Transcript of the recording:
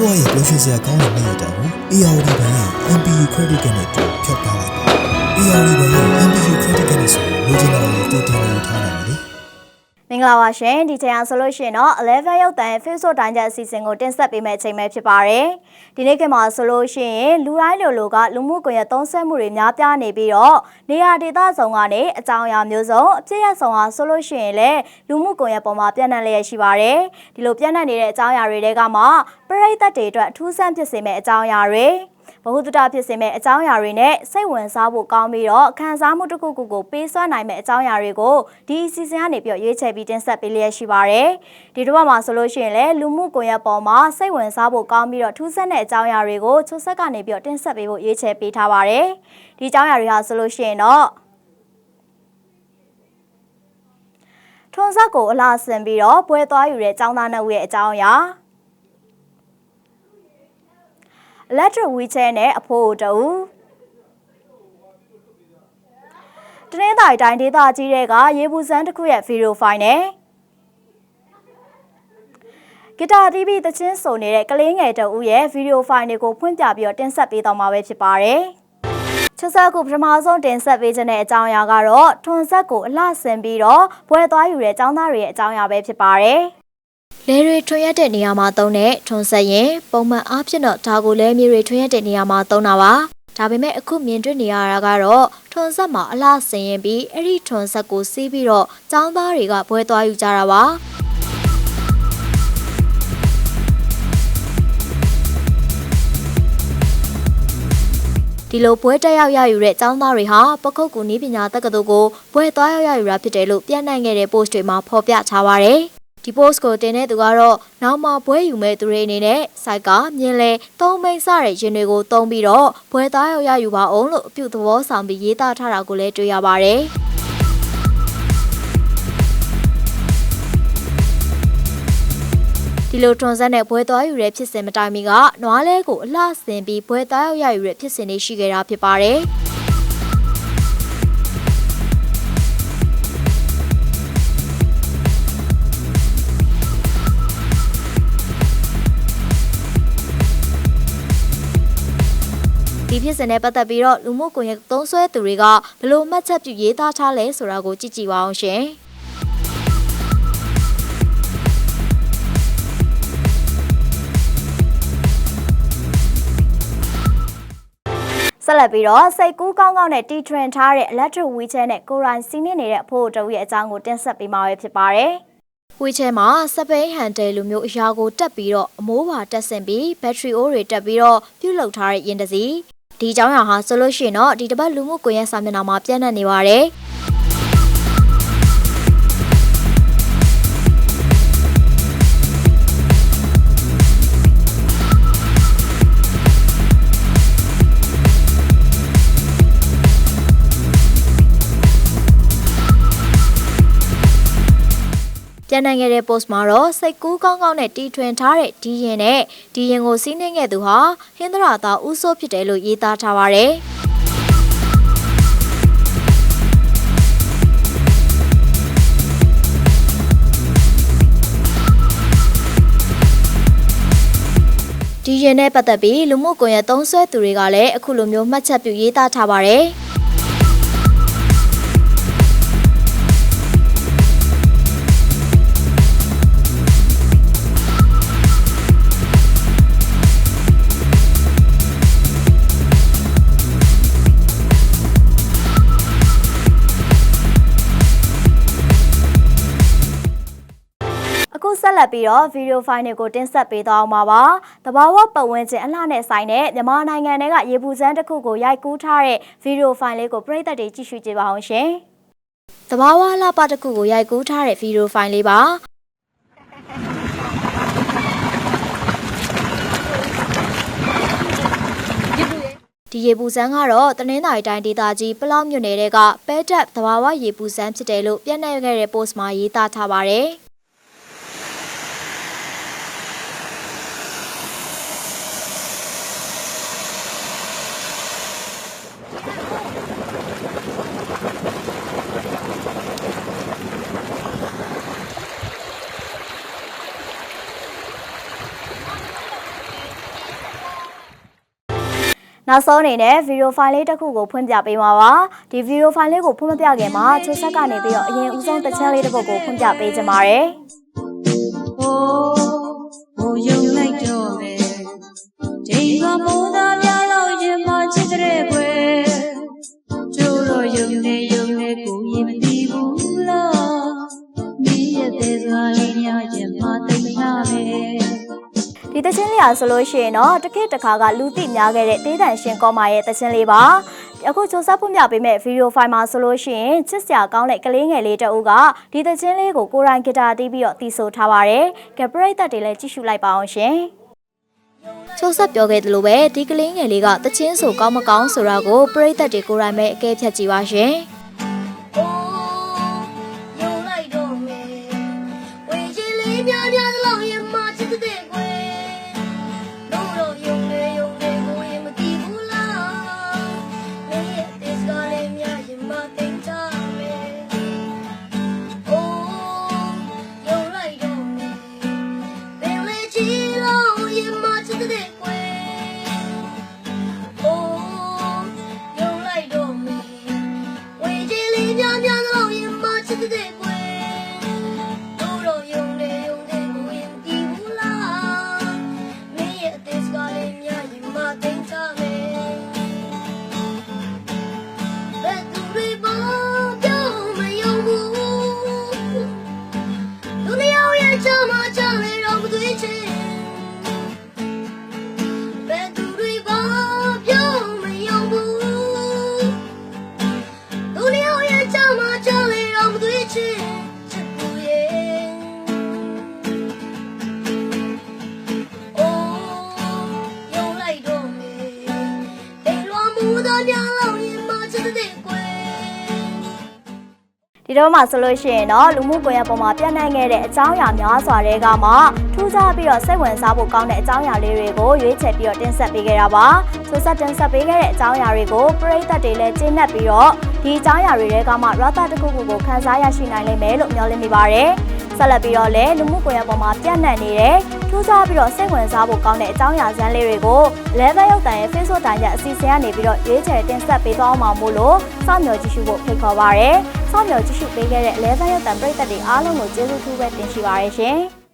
ဝရဲ့ပျော်ရွှင်စရာကောင်းတဲ့နေ့ရက်တောင်ကို ARD ဘဏ်ရဲ့ MPU Credit Card နဲ့အတူဖြတ်ထားလိုက်ပါ ARD ဘဏ်ရဲ့ MPU Credit Card နဲ့ဆိုလိုချင်တာကိုတူတင်နေထားနိုင်တယ်လေ မင်္ဂလာပါရှင်ဒီချိန်အောင်ဆိုလို့ရှိရင်တော့11ရောက်တဲ့ Facebook တိုင်းချက်အစီအစဉ်ကိုတင်ဆက်ပေးမယ့်အချိန်ပဲဖြစ်ပါတယ်ဒီနေ့ကမှာဆိုလို့ရှိရင်လူတိုင်းလူလူကလူမှုကွန်ရက်သုံးစွဲမှုတွေများပြားနေပြီးတော့နေရာဒေသဆောင်ကနေအကြောင်းအရာမျိုးစုံအပြည့်ရဆောင်ဟာဆိုလို့ရှိရင်လည်းလူမှုကွန်ရက်ပေါ်မှာပြန့်နှံ့လျက်ရှိပါတယ်ဒီလိုပြန့်နှံ့နေတဲ့အကြောင်းအရာတွေတဲကမှပရိသတ်တွေအတွက်အထူးဆန်းဖြစ်စေမယ့်အကြောင်းအရာတွေဘ ဟုတုတဖြစ်စေမဲ့အကြောင်းအရာတွေနဲ့စိတ်ဝင်စားဖို့ကောင်းပြီးတော့ခံစားမှုတစ်ခုခုကိုပေးစွမ်းနိုင်မဲ့အကြောင်းအရာတွေကိုဒီအစီအစဉ်ကနေပြီးရွေးချယ်ပြီးတင်ဆက်ပေးလျက်ရှိပါတယ်။ဒီတစ်ပတ်မှာဆိုလို့ရှိရင်လည်းလူမှုကွန်ရက်ပေါ်မှာစိတ်ဝင်စားဖို့ကောင်းပြီးတော့ထူးဆန်းတဲ့အကြောင်းအရာတွေကိုချိုးဆက်ကနေပြီးတော့တင်ဆက်ပေးဖို့ရွေးချယ်ပေးထားပါတယ်။ဒီအကြောင်းအရာတွေဟာဆိုလို့ရှိရင်တော့ထွန်ဆက်ကိုအလားဆင်ပြီးတော့ပွဲသွားယူတဲ့ចောင်းသားနှုတ်ရဲ့အကြောင်းအရာ electric wheelchair နဲ့အဖိုးတူတနင်္သာရီတိုင်းဒေသကြီးတွေကရေပူစမ်းတစ်ခုရဲ့ဗီဒီယိုဖိုင်နဲ့ဂီတာတီးပြီးတချင်းဆိုနေတဲ့ကလေးငယ်တအူးရဲ့ဗီဒီယိုဖိုင်တွေကိုဖွင့်ပြပြီးတော့တင်ဆက်ပေးတော့မှာပဲဖြစ်ပါတယ်။ချက်ဆက်ကိုပထမဆုံးတင်ဆက်ပေးခြင်းတဲ့အကြောင်းအရာကတော့ထွန်ဆက်ကိုအလှဆင်ပြီးတော့ဘွဲသွားယူတဲ့ចောင်းသားတွေရဲ့အကြောင်းအရာပဲဖြစ်ပါတယ်။ လဲတွေထွန်ရက်တဲ့နေရာမှာသုံးတဲ့ထွန်ဆက်ရင်ပုံမှန်အားဖြင့်တော့ဒါကိုလဲမြေတွေထွန်ရက်တဲ့နေရာမှာသုံးတာပါဒါပေမဲ့အခုမြင်တွေ့နေရတာကတော့ထွန်ဆက်မှာအလားဆင်ရင်ပြီးအဲ့ဒီထွန်ဆက်ကိုစီးပြီးတော့ចောင်းသားတွေကဘွဲသွားယူကြတာပါဒီလိုပွဲတက်ရောက်ရယူတဲ့ចောင်းသားတွေဟာပခုတ်ကူနီးပညာတက္ကသိုလ်ကိုပွဲသွားရောက်ရယူတာဖြစ်တယ်လို့ပြနိုင်ခဲ့တဲ့ post တွေမှာဖော်ပြထားပါတယ်။ ဒီ post ကိုတင်တဲ့သူကတော့နောက်မှပွဲယူမဲ့သူတွေအနေနဲ့စိုက်ကမြင်လဲသုံးမိတ်စတဲ့ရင်တွေကိုသုံးပြီးတော့ပွဲသားရောက်ရယူပါအောင်လို့အပြုသဘောဆောင်ပြီးရေးသားထားတာကိုလည်းတွေ့ရပါတယ်။ဒီလိုထွန်ဆက်နဲ့ဘွဲသွားယူတဲ့ဖြစ်စဉ်မတိုင်မီကနွားလဲကိုအလှဆင်ပြီးဘွဲသားရောက်ရယူတဲ့ဖြစ်စဉ်တွေရှိခဲ့တာဖြစ်ပါတယ်။ ဖြစ်စဉ်နဲ့ပတ်သက်ပြီးတော့လူမှုကွန်ရက်သုံးစွဲသူတွေကဘယ်လိုမှတ်ချက်ပြုရေးသားထားလဲဆိုတာကိုကြည့်ကြည့်ပါအောင်ရှင်။ဆက်လက်ပြီးတော့စိတ်ကူးကောင်းကောင်းနဲ့တီထွင်ထားတဲ့ electric wheelchair နဲ့ကိုရိုင်းစီးနေနေတဲ့အဖို့တဝီရဲ့အကြောင်းကိုတင်ဆက်ပေးမှာပဲဖြစ်ပါတယ်။ wheelchair မှာစပိန်ဟန်တယ်လိုမျိုးအရာကိုတက်ပြီးတော့အမိုးပါတက်ဆင်ပြီးဘက်ထရီအိုးတွေတက်ပြီးတော့ပြုတ်လုထားတဲ့ရင်တစီ ဒီအကြောင်းအရာဟာဆိုလို့ရှိရင်တော့ဒီတစ်ပတ်လူမှုကွန်ရက်စာမျက်နှာမှာပြန့်နှံ့နေပါတယ်။ ပြန်နိုင်ခဲ့တဲ့ post မှာတော့စိတ်ကူးကောင်းကောင်းနဲ့တီထွင်ထားတဲ့ဒီရင်နဲ့ဒီရင်ကိုစီးနှင်းခဲ့သူဟာဟင်္ဒရာသားဦးစိုးဖြစ်တယ်လို့ရေးသားထားပါတယ်။ဒီရင်နဲ့ပတ်သက်ပြီးလူမှုကွန်ရက်သုံးစွဲသူတွေကလည်းအခုလိုမျိုးမှတ်ချက်ပြုရေးသားထားပါတယ်။ လက်ပြီးတော့ဗီဒီယိုဖိုင်တွေကိုတင်ဆက်ပေးသွားအောင်ပါပါ။တဘာဝပတ်ဝန်းကျင်အလှနဲ့ဆိုင်တဲ့မြန်မာနိုင်ငံထဲကရေပူစမ်းတစ်ခုကိုရိုက်ကူးထားတဲ့ဗီဒီယိုဖိုင်လေးကိုပရိသတ်တွေကြည့်ရှုကြပါအောင်ရှင်။တဘာဝလှပတစ်ခုကိုရိုက်ကူးထားတဲ့ဗီဒီယိုဖိုင်လေးပါ။ဒီရေပူစမ်းကတော့တနင်္သာရီတိုင်းဒေသကြီးပလောက်မြို့နယ်တဲကပဲတက်သဘာဝရေပူစမ်းဖြစ်တယ်လို့ပြန့်နှံ့ခဲ့တဲ့ post မှာရေးသားထားပါတ နောက်ဆုံးအနေနဲ့ဗီဒီယိုဖိုင်လေးတစ်ခုကိုဖွင့်ပြပေးမှာပါဒီဗီဒီယိုဖိုင်လေးကိုဖွင့်မပြခင်မှာချိုဆက်ကနေပြီးတော့အရင်ဦးဆုံးတစ်ချမ်းလေးတစ်ပုဒ်ကိုဖွင့်ပြပေးချင်ပါတယ်ဟိုးဟိုယုံလိုက်တော့မယ်ချိန်ကမိုးသား ဒီတချင်းလေးอ่ะဆိုလို့ရှိရင်တော့တစ်ခေတ်တစ်ခါကလူသိများခဲ့တဲ့တေးတန်ရှင်ကောမာရဲ့တချင်းလေးပါအခုချိုဆက်ဖွင့်ပြပေးမဲ့ဗီဒီယိုဖိုင်မှာဆိုလို့ရှိရင်ချစ်စရာကောင်းတဲ့ကလေးငယ်လေးတအုပ်ကဒီတချင်းလေးကိုကိုရိုင်းဂီတာတီးပြီးတော့တီးဆိုထားပါတယ်ကပရိသတ်တွေလည်းကြည့်ရှုလိုက်ပါအောင်ရှင်ချိုဆက်ပြောခဲ့သလိုပဲဒီကလေးငယ်လေးကတချင်းဆိုကောင်းမကောင်းဆိုတာကိုပရိသတ်တွေကိုယ်တိုင်ပဲအကဲဖြတ်ကြည့်ပါရှင် ကြီးလေးများများ ဒီတော့မှဆိုလို့ရှိရင်တော့လူမှုကွန်ရက်ပေါ်မှာပြန့်နှံ့ခဲ့တဲ့အကြောင်းအရာများစွာတွေကမှထူးခြားပြီးတော့စိတ်ဝင်စားဖို့ကောင်းတဲ့အကြောင်းအရာလေးတွေကိုရွေးချယ်ပြီးတော့တင်ဆက်ပေးခဲ့တာပါ။ဆိုဆက်တင်ဆက်ပေးခဲ့တဲ့အကြောင်းအရာတွေကိုပရိသတ်တွေလည်းကျင့်တတ်ပြီးတော့ဒီအကြောင်းအရာတွေကမှရသတစ်ခုခုကိုခန်းစားရရှိနိုင်လိမ့်မယ်လို့မျှော်လင့်မိပါတယ်။ဆက်လက်ပြီးတော့လည်းလူမှုကွန်ရက်ပေါ်မှာပြန့်နှံ့နေတဲ့ ထူးခြားပြီးတော့စိတ်ဝင်စားဖို့ကောင်းတဲ့အကြောင်းအရာဇာတ်လေးတွေကို level ရုပ်တံရဲ့ Facebook တိုင်ရအစီအစဉ်ကနေပြီးတော့ရွေးချယ်တင်ဆက်ပေးသွားအောင်မို့လို့စောင့်မျှော်ကြည့်ရှုဖို့ဖိတ်ခေါ်ပါရစေ။စောင့်မျှော်ကြည့်ရှုပေးခဲ့တဲ့ level ရုပ်တံပရိသတ်တွေအားလုံးကိုကျေးဇူးထူးပဲတင်ရှိပါရရှင်။